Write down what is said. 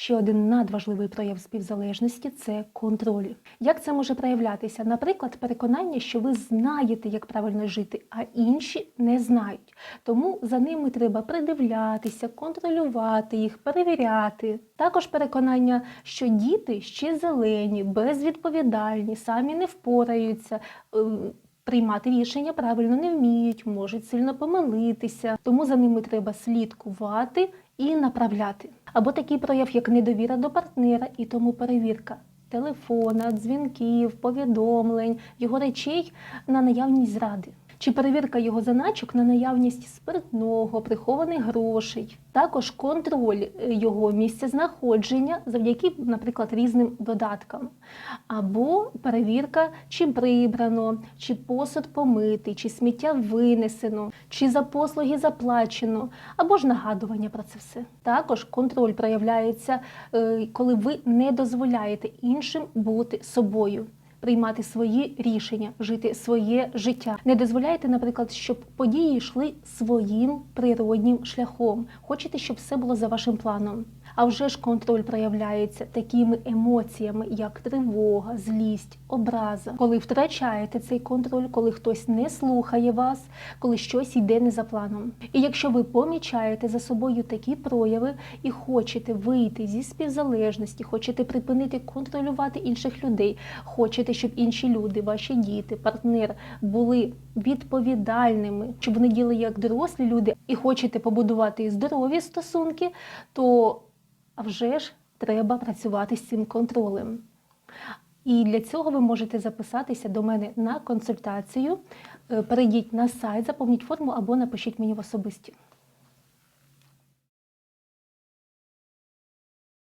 Ще один надважливий прояв співзалежності це контроль. Як це може проявлятися? Наприклад, переконання, що ви знаєте, як правильно жити, а інші не знають. Тому за ними треба придивлятися, контролювати їх, перевіряти. Також переконання, що діти ще зелені, безвідповідальні, самі не впораються. Приймати рішення правильно не вміють, можуть сильно помилитися, тому за ними треба слідкувати і направляти. Або такий прояв, як недовіра до партнера, і тому перевірка телефона, дзвінків, повідомлень, його речей на наявність зради. Чи перевірка його заначок на наявність спиртного, прихованих грошей, також контроль е, його місцезнаходження завдяки, наприклад, різним додаткам, або перевірка, чи прибрано, чи посуд помитий, чи сміття винесено, чи за послуги заплачено, або ж нагадування про це все. Також контроль проявляється, е, коли ви не дозволяєте іншим бути собою. Приймати свої рішення, жити своє життя. Не дозволяйте, наприклад, щоб події йшли своїм природнім шляхом. Хочете, щоб все було за вашим планом. А вже ж контроль проявляється такими емоціями, як тривога, злість, образа. Коли втрачаєте цей контроль, коли хтось не слухає вас, коли щось йде не за планом. І якщо ви помічаєте за собою такі прояви і хочете вийти зі співзалежності, хочете припинити контролювати інших людей, хочете, щоб інші люди, ваші діти, партнер були відповідальними, щоб вони діяли як дорослі люди, і хочете побудувати здорові стосунки, то а вже ж треба працювати з цим контролем. І для цього ви можете записатися до мене на консультацію. Е, Перейдіть на сайт, заповніть форму або напишіть мені в особисті.